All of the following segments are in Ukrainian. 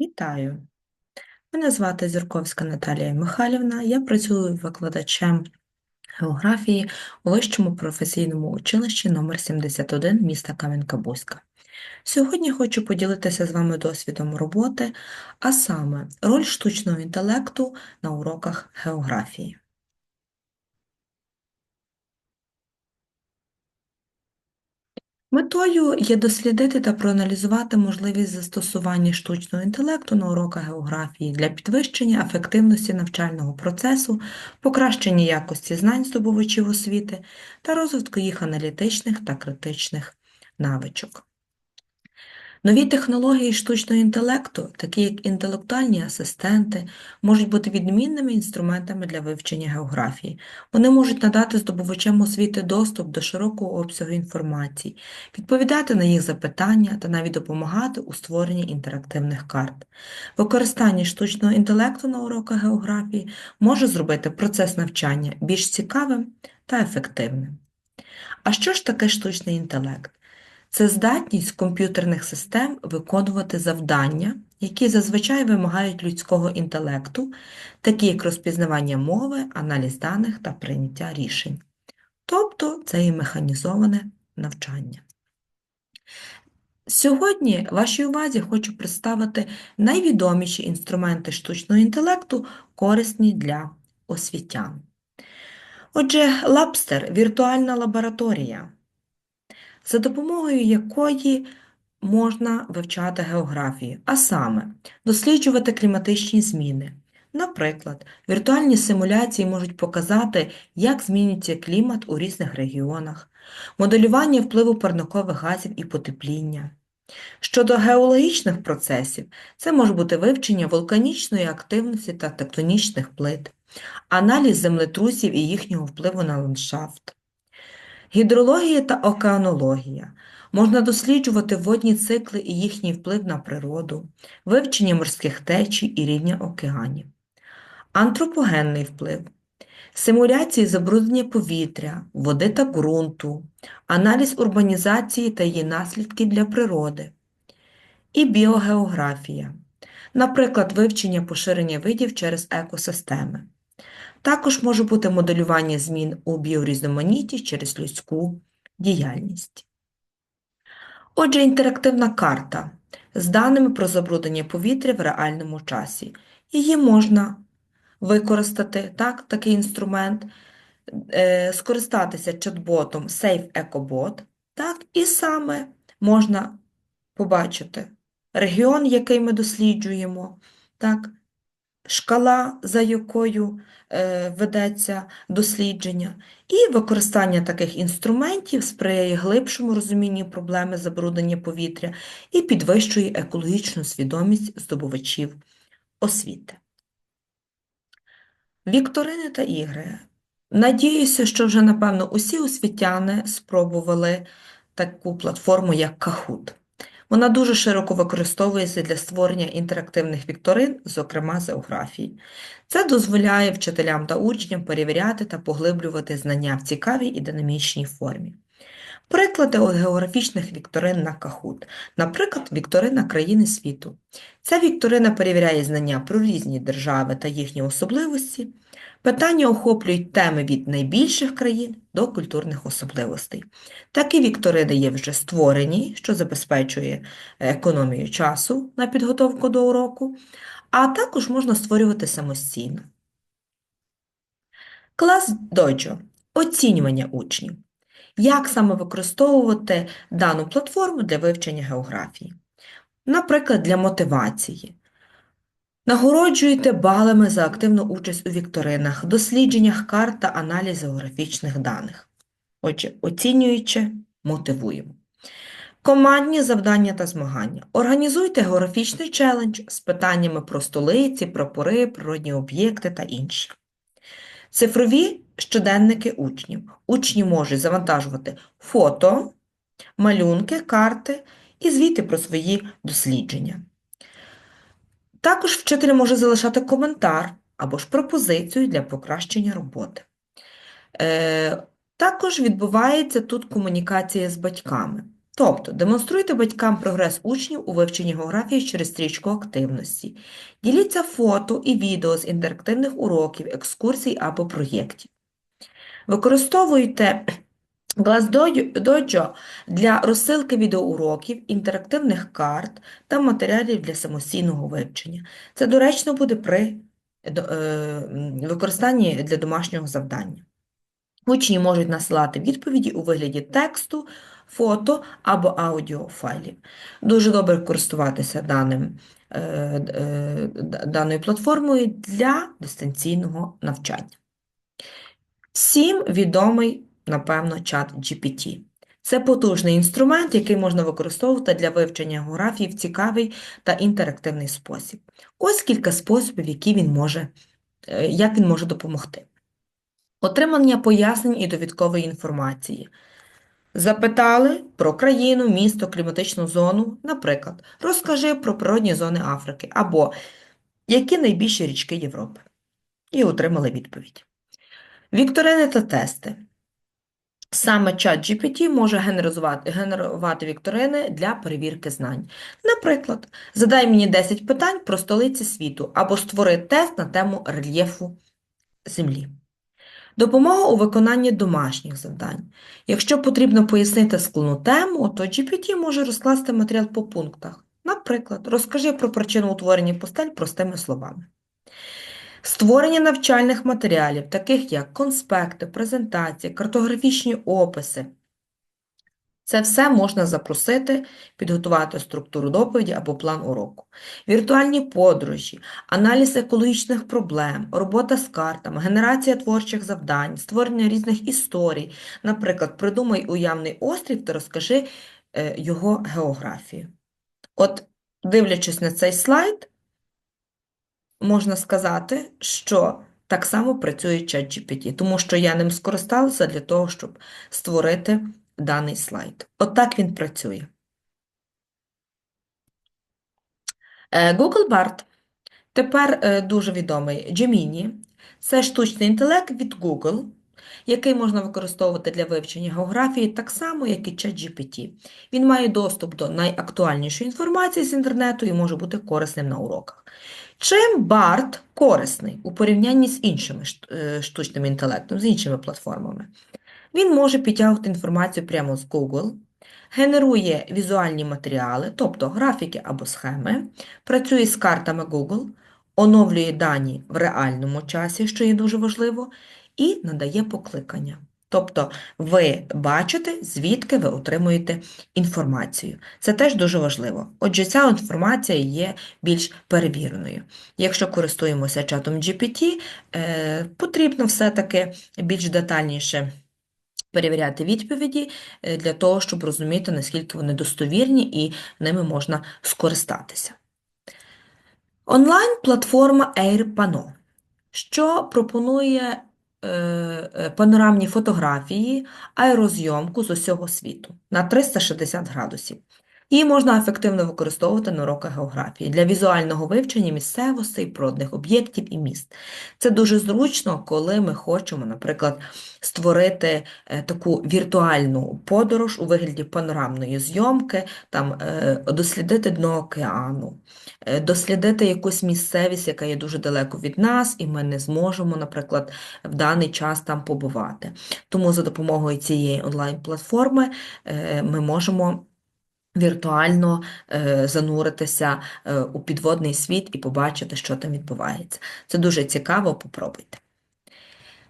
Вітаю! Мене звати Зірковська Наталія Михайлівна. Я працюю викладачем географії у Вищому професійному училищі номер 71 міста Кам'янка-Бузька. Сьогодні хочу поділитися з вами досвідом роботи, а саме роль штучного інтелекту на уроках географії. Метою є дослідити та проаналізувати можливість застосування штучного інтелекту на уроках географії для підвищення ефективності навчального процесу, покращення якості знань здобувачів освіти та розвитку їх аналітичних та критичних навичок. Нові технології штучного інтелекту, такі як інтелектуальні асистенти, можуть бути відмінними інструментами для вивчення географії. Вони можуть надати здобувачам освіти доступ до широкого обсягу інформації, відповідати на їх запитання та навіть допомагати у створенні інтерактивних карт. Використання штучного інтелекту на уроках географії може зробити процес навчання більш цікавим та ефективним. А що ж таке штучний інтелект? Це здатність комп'ютерних систем виконувати завдання, які зазвичай вимагають людського інтелекту, такі як розпізнавання мови, аналіз даних та прийняття рішень. Тобто це і механізоване навчання. Сьогодні вашій увазі хочу представити найвідоміші інструменти штучного інтелекту, корисні для освітян. Отже, Лабстер віртуальна лабораторія за допомогою якої можна вивчати географію, а саме досліджувати кліматичні зміни. Наприклад, віртуальні симуляції можуть показати, як змінюється клімат у різних регіонах, моделювання впливу парникових газів і потепління. Щодо геологічних процесів, це може бути вивчення вулканічної активності та тектонічних плит, аналіз землетрусів і їхнього впливу на ландшафт. Гідрологія та океанологія. Можна досліджувати водні цикли і їхній вплив на природу, вивчення морських течій і рівня океанів. Антропогенний вплив. Симуляції забруднення повітря, води та ґрунту, аналіз урбанізації та її наслідків для природи. І біогеографія. Наприклад, вивчення поширення видів через екосистеми. Також може бути моделювання змін у біорізноманітті через людську діяльність. Отже, інтерактивна карта з даними про забруднення повітря в реальному часі. Її можна використати, так, такий інструмент, е, скористатися чат-ботом SafeEcoBot, так, і саме можна побачити регіон, який ми досліджуємо, так, шкала, за якою е, ведеться дослідження, і використання таких інструментів сприяє глибшому розумінню проблеми забруднення повітря і підвищує екологічну свідомість здобувачів освіти. Вікторини та ігри. Надіюся, що вже, напевно, усі освітяни спробували таку платформу, як Kahoot. Вона дуже широко використовується для створення інтерактивних вікторин, зокрема з географії. Це дозволяє вчителям та учням перевіряти та поглиблювати знання в цікавій і динамічній формі. Приклади от географічних вікторин на Kahoot. Наприклад, вікторина країни світу. Ця вікторина перевіряє знання про різні держави та їхні особливості. Питання охоплюють теми від найбільших країн до культурних особливостей. Такі вікторини є вже створені, що забезпечує економію часу на підготовку до уроку, а також можна створювати самостійно. Клас Dojo – оцінювання учнів. Як саме використовувати дану платформу для вивчення географії? Наприклад, для мотивації. Нагороджуєте балами за активну участь у вікторинах, дослідженнях карт та аналіз географічних даних. Отже, оцінюючи, мотивуємо. Командні завдання та змагання. Організуйте географічний челендж з питаннями про столиці, прапори, природні об'єкти та інше. Цифрові щоденники учнів. Учні можуть завантажувати фото, малюнки, карти і звіти про свої дослідження. Також вчитель може залишати коментар або ж пропозицію для покращення роботи. Е, також відбувається тут комунікація з батьками. Тобто демонструйте батькам прогрес учнів у вивченні географії через стрічку активності. Діліться фото і відео з інтерактивних уроків, екскурсій або проєктів. Використовуйте Glassdojo для розсилки відеоуроків, інтерактивних карт та матеріалів для самостійного вивчення. Це доречно буде при е, м, використанні для домашнього завдання. Учні можуть насилати відповіді у вигляді тексту, фото або аудіофайлів. Дуже добре користуватися даним, е, е, даною платформою для дистанційного навчання. Всім відомий, напевно, чат GPT. Це потужний інструмент, який можна використовувати для вивчення географії в цікавий та інтерактивний спосіб. Ось кілька способів, які він може, е, як він може допомогти. Отримання пояснень і довідкової інформації. Запитали про країну, місто, кліматичну зону, наприклад, розкажи про природні зони Африки або які найбільші річки Європи. І отримали відповідь. Вікторини та тести. Саме чат GPT може генерувати, генерувати вікторини для перевірки знань. Наприклад, задай мені 10 питань про столиці світу або створи тест на тему рельєфу Землі. Допомога у виконанні домашніх завдань. Якщо потрібно пояснити складну тему, то GPT може розкласти матеріал по пунктах. Наприклад, розкажи про причину утворення постель простими словами. Створення навчальних матеріалів, таких як конспекти, презентації, картографічні описи. Це все можна запросити, підготувати структуру доповіді або план уроку. Віртуальні подорожі, аналіз екологічних проблем, робота з картами, генерація творчих завдань, створення різних історій. Наприклад, придумай уявний острів та розкажи е, його географію. От, дивлячись на цей слайд, можна сказати, що так само працює ChatGPT, тому що я ним скористалася для того, щоб створити даний слайд. Отак він працює. Е, Google Bard. Тепер е, дуже відомий Gemini. Це штучний інтелект від Google, який можна використовувати для вивчення географії так само, як і ChatGPT. Він має доступ до найактуальнішої інформації з інтернету і може бути корисним на уроках. Чим BART корисний у порівнянні з іншими е, штучним інтелектом, з іншими платформами? Він може підтягувати інформацію прямо з Google, генерує візуальні матеріали, тобто графіки або схеми, працює з картами Google, оновлює дані в реальному часі, що є дуже важливо, і надає покликання. Тобто ви бачите, звідки ви отримуєте інформацію. Це теж дуже важливо. Отже, ця інформація є більш перевіреною. Якщо користуємося чатом GPT, е, потрібно все-таки більш детальніше перевіряти відповіді е, для того, щоб розуміти, наскільки вони достовірні і ними можна скористатися. Онлайн-платформа AirPano, що пропонує панорамні фотографії, аерозйомку з усього світу на 360 градусів. Її можна ефективно використовувати на уроках географії для візуального вивчення місцевостей, природних об'єктів і міст. Це дуже зручно, коли ми хочемо, наприклад, створити е, таку віртуальну подорож у вигляді панорамної зйомки, там, е, дослідити дно океану, е, дослідити якусь місцевість, яка є дуже далеко від нас, і ми не зможемо, наприклад, в даний час там побувати. Тому за допомогою цієї онлайн-платформи ми можемо віртуально е, зануритися е, у підводний світ і побачити, що там відбувається. Це дуже цікаво, попробуйте.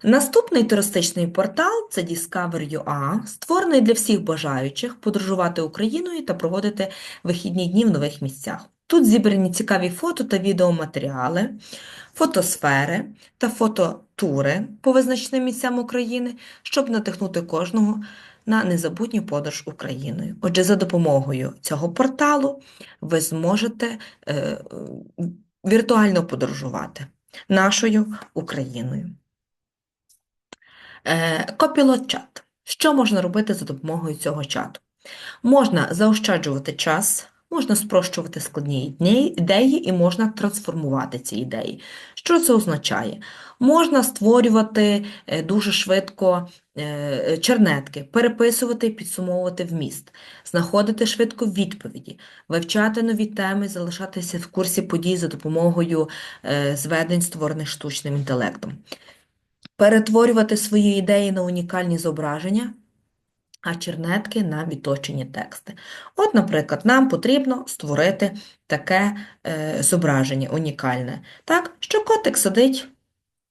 Наступний туристичний портал це Discover.ua, створений для всіх бажаючих подорожувати Україною та проводити вихідні дні в нових місцях. Тут зібрані цікаві фото та відеоматеріали, фотосфери та фототури по визначеним місцям України, щоб надихнути кожного на незабутню подорож Україною. Отже, за допомогою цього порталу ви зможете е, віртуально подорожувати нашою Україною. Е, Copilot-чат. Що можна робити за допомогою цього чату? Можна заощаджувати час Можна спрощувати складні ідеї- і можна трансформувати ці ідеї. Що це означає? Можна створювати е, дуже швидко е, чернетки, переписувати і підсумовувати вміст, знаходити швидко відповіді, вивчати нові теми, залишатися в курсі подій за допомогою е, зведень, створених штучним інтелектом, перетворювати свої ідеї на унікальні зображення, а чернетки на відточені тексти. От, наприклад, нам потрібно створити таке е, зображення унікальне, так, що котик сидить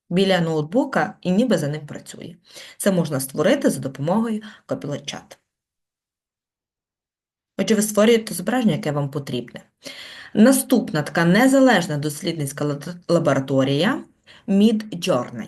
біля ноутбука і ніби за ним працює. Це можна створити за допомогою Copilot Chat. Отже, ви створюєте зображення, яке вам потрібне. Наступна така незалежна дослідницька ла- лабораторія Midjourney.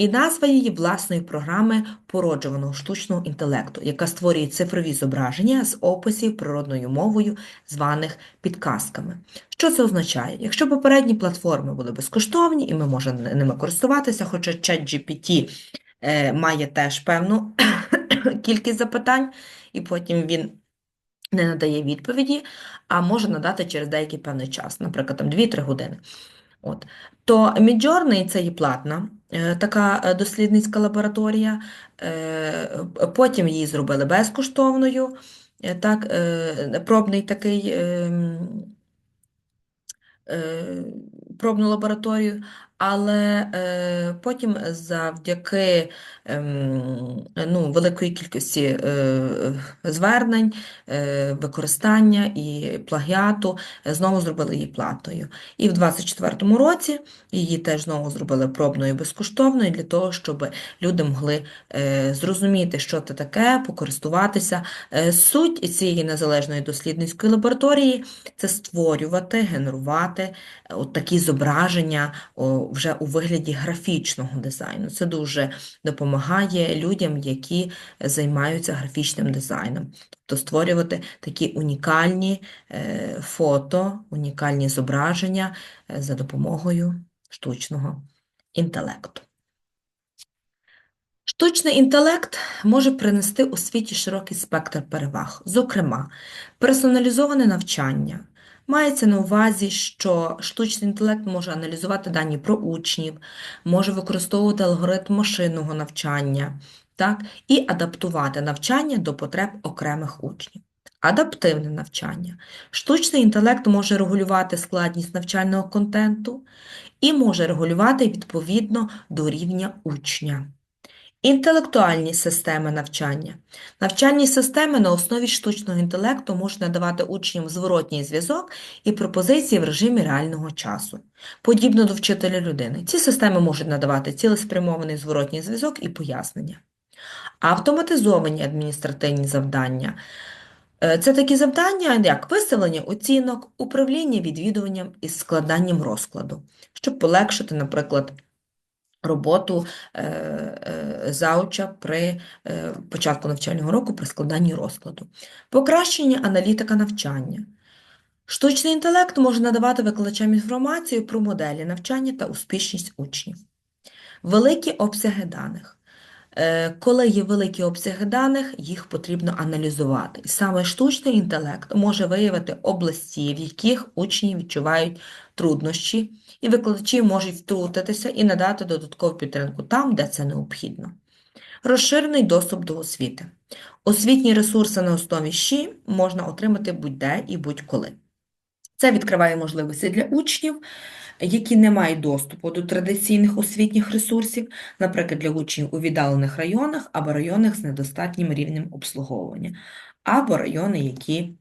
І назва її власної програми породжуваного штучного інтелекту, яка створює цифрові зображення з описів природною мовою, званих підказками. Що це означає? Якщо попередні платформи були безкоштовні, і ми можемо ними користуватися, хоча ChatGPT е, має теж певну кількість запитань, і потім він не надає відповіді, а може надати через деякий певний час, наприклад, там 2-3 години. От. То Midjourney – це є платна така е, дослідницька лабораторія, е, потім її зробили безкоштовною, е, так, е, пробний такий ем, е, пробну лабораторію, але е, потім завдяки ем, ну, великої кількості е, звернень, е, використання і плагіату е, знову зробили її платною. І в 2024 році її теж знову зробили пробною безкоштовною для того, щоб люди могли е, зрозуміти, що це таке, покористуватися. Е, Суть цієї незалежної дослідницької лабораторії це створювати, генерувати е, от такі зображення о, вже у вигляді графічного дизайну. Це дуже допомагає людям, які займаються графічним дизайном. Тобто створювати такі унікальні е, фото, унікальні зображення е, за допомогою штучного інтелекту. Штучний інтелект може принести у світі широкий спектр переваг, зокрема, персоналізоване навчання. Мається на увазі, що штучний інтелект може аналізувати дані про учнів, може використовувати алгоритм машинного навчання, так, і адаптувати навчання до потреб окремих учнів. Адаптивне навчання. Штучний інтелект може регулювати складність навчального контенту і може регулювати відповідно до рівня учня. Інтелектуальні системи навчання. Навчальні системи на основі штучного інтелекту можуть надавати учням зворотній зв'язок і пропозиції в режимі реального часу. Подібно до вчителя людини. Ці системи можуть надавати цілеспрямований зворотній зв'язок і пояснення. Автоматизовані адміністративні завдання. Е, Це такі завдання, як виставлення оцінок, управління відвідуванням і складанням розкладу, щоб полегшити, наприклад, роботу е, е, зауча при е, початку навчального року при складанні розкладу. Покращення аналітика навчання. Штучний інтелект може надавати викладачам інформацію про моделі навчання та успішність учнів. Великі обсяги даних. Е, Коли є великі обсяги даних, їх потрібно аналізувати. І саме штучний інтелект може виявити області, в яких учні відчувають труднощі, і викладачі можуть втрутитися і надати додаткову підтримку там, де це необхідно. Розширений доступ до освіти. Освітні ресурси на основі ЩІ можна отримати будь-де і будь-коли. Це відкриває можливості для учнів, які не мають доступу до традиційних освітніх ресурсів, наприклад, для учнів у віддалених районах або районах з недостатнім рівнем обслуговування, або райони, які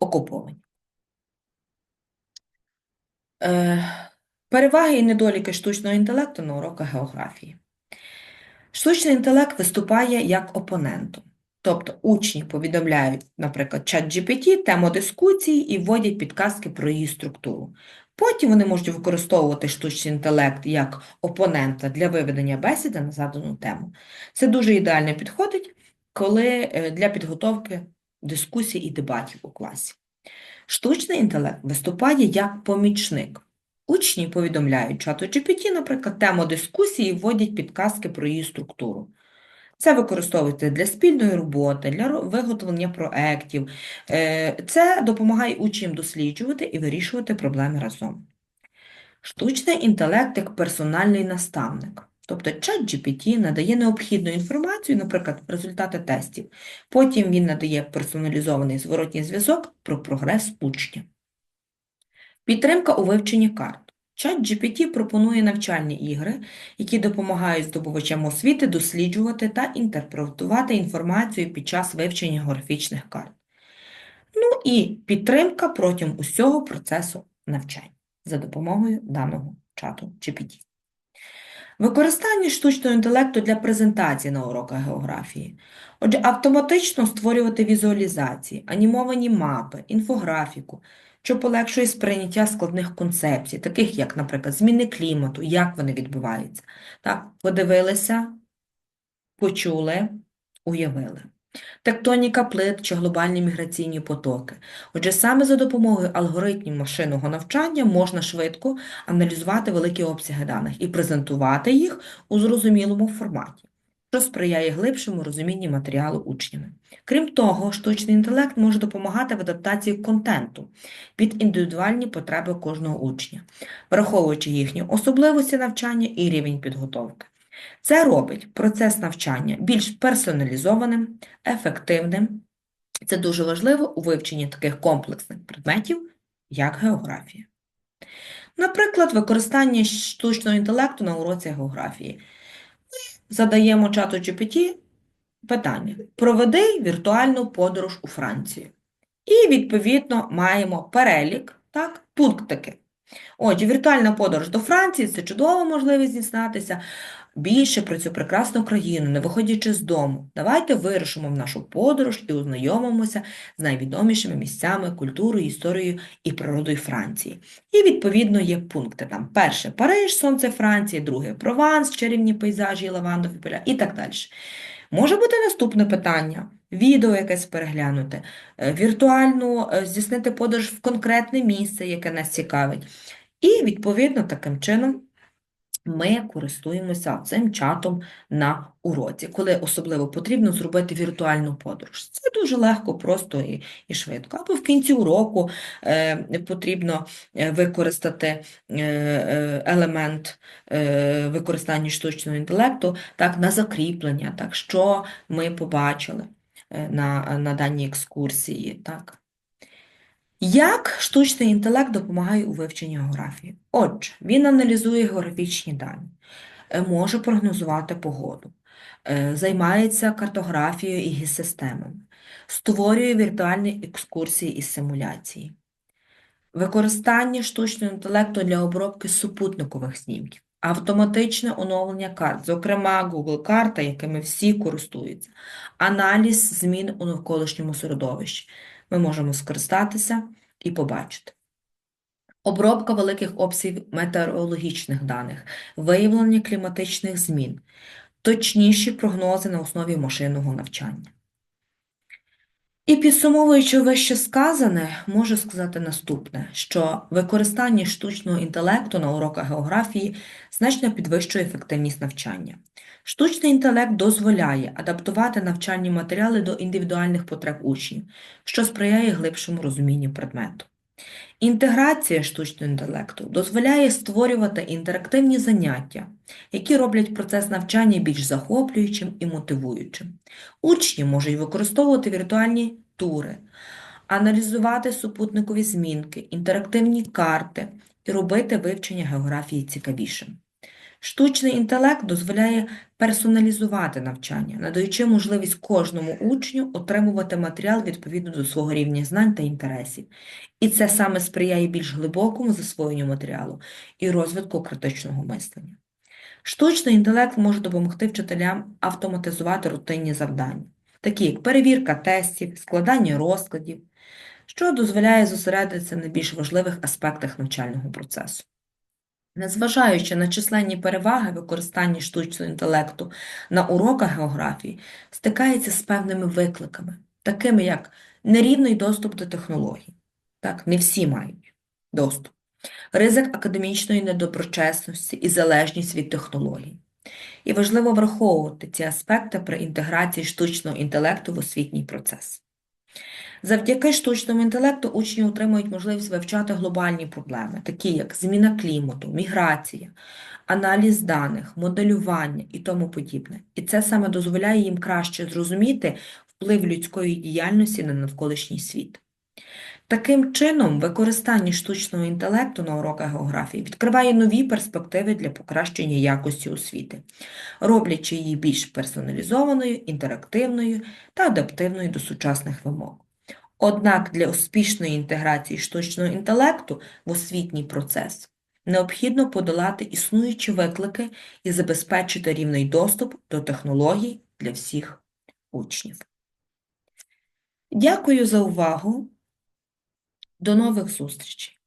окуповані. Е, Переваги і недоліки штучного інтелекту на уроках географії. Штучний інтелект виступає як опоненту. Тобто учні повідомляють, наприклад, чат GPT, тему дискусії і вводять підказки про її структуру. Потім вони можуть використовувати штучний інтелект як опонента для виведення бесіди на задану тему. Це дуже ідеально підходить, коли е, для підготовки дискусій і дебатів у класі. Штучний інтелект виступає як помічник. Учні повідомляють чату GPT, наприклад, тему дискусії і вводять підказки про її структуру. Це використовується для спільної роботи, для виготовлення проєктів. Е, Це допомагає учням досліджувати і вирішувати проблеми разом. Штучний інтелект як персональний наставник. Тобто ChatGPT надає необхідну інформацію, наприклад, результати тестів. Потім він надає персоналізований зворотній зв'язок про прогрес учня. Підтримка у вивченні карт. ChatGPT пропонує навчальні ігри, які допомагають здобувачам освіти досліджувати та інтерпретувати інформацію під час вивчення географічних карт. Ну і підтримка протягом усього процесу навчання за допомогою даного чату GPT. Використання штучного інтелекту для презентації на уроках географії. Отже, автоматично створювати візуалізації, анімовані мапи, інфографіку, що полегшує сприйняття складних концепцій, таких як, наприклад, зміни клімату, як вони відбуваються. Так, подивилися, почули, уявили. Тектоніка плит чи глобальні міграційні потоки. Отже, саме за допомогою алгоритмів машинного навчання можна швидко аналізувати великі обсяги даних і презентувати їх у зрозумілому форматі, що сприяє глибшому розумінню матеріалу учнями. Крім того, штучний інтелект може допомагати в адаптації контенту під індивідуальні потреби кожного учня, враховуючи їхні особливості навчання і рівень підготовки. Це робить процес навчання більш персоналізованим, ефективним. Це дуже важливо у вивченні таких комплексних предметів, як географія. Наприклад, використання штучного інтелекту на уроці географії. Задаємо чату GPT питання: проведи віртуальну подорож у Францію. І, відповідно, маємо перелік, так, пунктики. Отже, віртуальна подорож до Франції це чудова можливість дізнатися більше про цю прекрасну країну, не виходячи з дому. Давайте вирушимо в нашу подорож і ознайомимося з найвідомішими місцями, культурою, історією і природою Франції. І, відповідно, є пункти там. Перше Париж, сонце Франції, друге Прованс, чарівні пейзажі, лавандові поля і так далі. Може бути наступне питання. Відео якесь переглянути, е, віртуально е, здійснити подорож в конкретне місце, яке нас цікавить. І, відповідно, таким чином ми користуємося цим чатом на уроці, коли особливо потрібно зробити віртуальну подорож. Це дуже легко, просто і, і швидко. Або в кінці уроку е, потрібно е, використати е, е, елемент е, використання штучного інтелекту так, на закріплення, так, що ми побачили е, на, на даній екскурсії. Так. Як штучний інтелект допомагає у вивченні географії? Отже, він аналізує географічні дані, е, може прогнозувати погоду, е, займається картографією і геосистемами, створює віртуальні екскурсії і симуляції. Використання штучного інтелекту для обробки супутникових знімків, автоматичне оновлення карт, зокрема Google карта, якими всі користуються, аналіз змін у навколишньому середовищі. Ми можемо скористатися і побачити. Обробка великих обсягів метеорологічних даних, виявлення кліматичних змін, точніші прогнози на основі машинного навчання. І підсумовуючи вище сказане, можу сказати наступне, що використання штучного інтелекту на уроках географії значно підвищує ефективність навчання. Штучний інтелект дозволяє адаптувати навчальні матеріали до індивідуальних потреб учнів, що сприяє глибшому розумінню предмету. Інтеграція штучного інтелекту дозволяє створювати інтерактивні заняття, які роблять процес навчання більш захоплюючим і мотивуючим. Учні можуть використовувати віртуальні тури, аналізувати супутникові змінки, інтерактивні карти і робити вивчення географії цікавішим. Штучний інтелект дозволяє персоналізувати навчання, надаючи можливість кожному учню отримувати матеріал відповідно до свого рівня знань та інтересів. І це саме сприяє більш глибокому засвоєнню матеріалу і розвитку критичного мислення. Штучний інтелект може допомогти вчителям автоматизувати рутинні завдання, такі як перевірка тестів, складання розкладів, що дозволяє зосередитися на більш важливих аспектах навчального процесу. Незважаючи на численні переваги використання штучного інтелекту на уроках географії, стикається з певними викликами, такими як нерівний доступ до технологій. Так, не всі мають доступ, ризик академічної недоброчесності і залежність від технологій, і важливо враховувати ці аспекти при інтеграції штучного інтелекту в освітній процес. Завдяки штучному інтелекту учні отримують можливість вивчати глобальні проблеми, такі як зміна клімату, міграція, аналіз даних, моделювання і тому подібне. І це саме дозволяє їм краще зрозуміти вплив людської діяльності на навколишній світ. Таким чином, використання штучного інтелекту на уроках географії відкриває нові перспективи для покращення якості освіти, роблячи її більш персоналізованою, інтерактивною та адаптивною до сучасних вимог. Однак для успішної інтеграції штучного інтелекту в освітній процес необхідно подолати існуючі виклики і забезпечити рівний доступ до технологій для всіх учнів. Дякую за увагу. До нових зустрічей!